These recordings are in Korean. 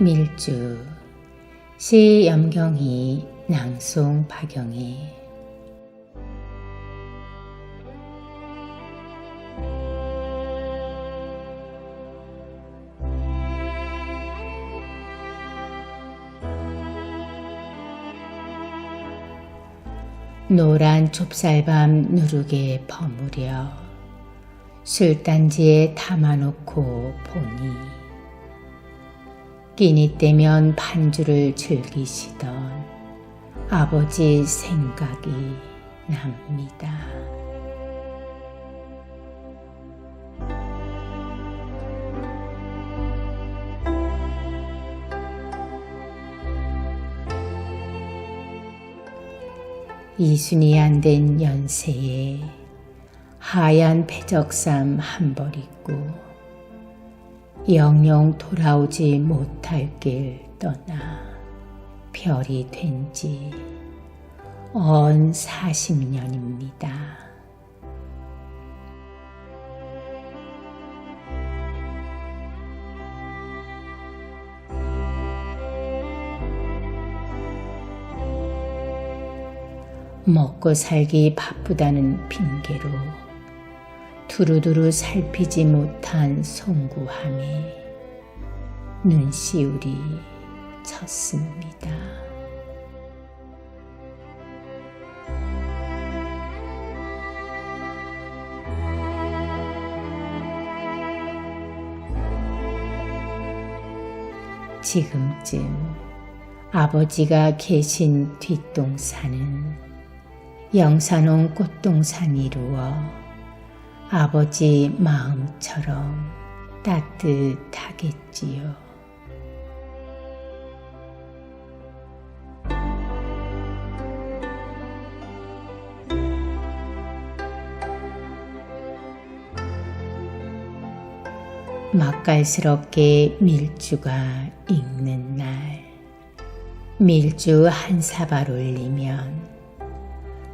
밀주. 시 염경희 낭송 박영희. 노란 좁쌀밤 누르게 버무려 술단지에 담아놓고 보니 끼니 때면 반주를 즐기시던 아버지 생각이 납니다. 이순이 안 된 연세에 하얀 배적삼 한 벌 입고 영영 돌아오지 못할 길 떠나 별이 된 지 언 40년입니다. 먹고 살기 바쁘다는 핑계로 두루두루 살피지 못한 송구함에 눈시울이 쳤습니다. 지금쯤 아버지가 계신 뒷동산은 영산홍 꽃동산 이 루어 아버지 마음처럼 따뜻하겠지요. 맛깔스럽게 밀주가 익는 날 밀주 한 사발 올리면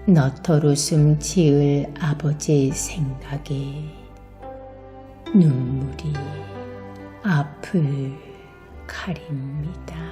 너털 웃음 지을 아버지 생각에 눈물이 앞을 가립니다.